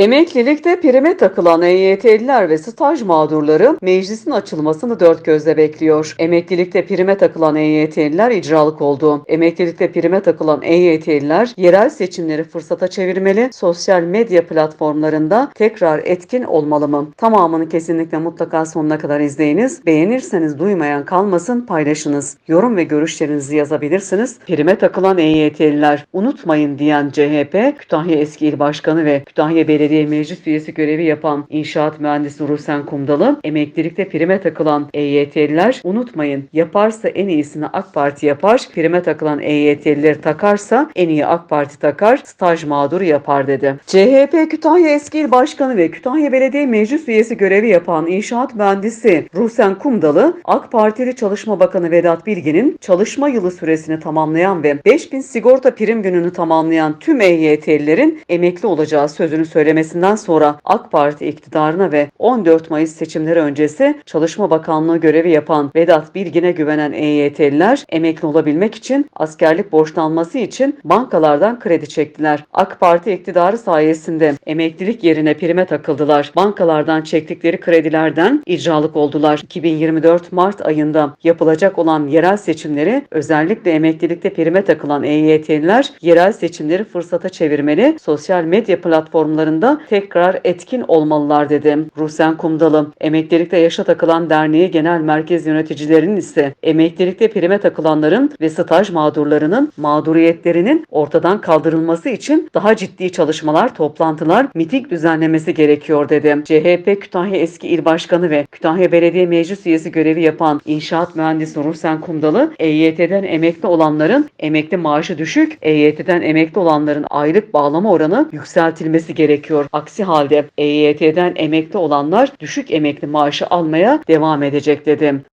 Emeklilikte prime takılan EYT'liler ve staj mağdurları meclisin açılmasını dört gözle bekliyor. Emeklilikte prime takılan EYT'liler icralık oldu. Emeklilikte prime takılan EYT'liler yerel seçimleri fırsata çevirmeli, sosyal medya platformlarında tekrar etkin olmalı mı? Tamamını kesinlikle mutlaka sonuna kadar izleyiniz. Beğenirseniz duymayan kalmasın paylaşınız. Yorum ve görüşlerinizi yazabilirsiniz. Prime takılan EYT'liler unutmayın diyen CHP, Kütahya eski il başkanı ve Kütahya Belediye Meclis üyesi görevi yapan inşaat mühendisi Rusen Kumdalı, emeklilikte prime takılan EYT'liler unutmayın yaparsa en iyisini AK Parti yapar, prime takılan EYT'lileri takarsa en iyi AK Parti takar, staj mağduru yapar dedi. CHP Kütahya eski il başkanı ve Kütahya Belediye Meclis üyesi görevi yapan inşaat mühendisi Rusen Kumdalı, AK Partili Çalışma Bakanı Vedat Bilgin'in çalışma yılı süresini tamamlayan ve 5000 sigorta prim gününü tamamlayan tüm EYT'lilerin emekli olacağı sözünü söylemesinden sonra AK Parti iktidarına ve 14 Mayıs seçimleri öncesi Çalışma Bakanlığı görevi yapan Vedat Bilgin'e güvenen EYT'liler emekli olabilmek için askerlik borçlanması için bankalardan kredi çektiler. AK Parti iktidarı sayesinde emeklilik yerine prime takıldılar. Bankalardan çektikleri kredilerden icralık oldular. 2024 Mart ayında yapılacak olan yerel seçimleri özellikle emeklilikte prime takılan EYT'liler yerel seçimleri fırsata çevirmeli, sosyal medya platformlarında tekrar etkin olmalılar dedi. Rusen Kumdalı, emeklilikte yaşa takılan derneği genel merkez yöneticilerinin ise emeklilikte prime takılanların ve staj mağdurlarının mağduriyetlerinin ortadan kaldırılması için daha ciddi çalışmalar, toplantılar, miting düzenlemesi gerekiyor dedi. CHP Kütahya eski il başkanı ve Kütahya Belediye Meclis üyesi görevi yapan inşaat mühendisi Rusen Kumdalı, EYT'den emekli olanların emekli maaşı düşük, EYT'den emekli olanların aylık bağlama oranı yükseltilmesi gerekiyor. Aksi halde EYT'den emekli olanlar düşük emekli maaşı almaya devam edecek dedi.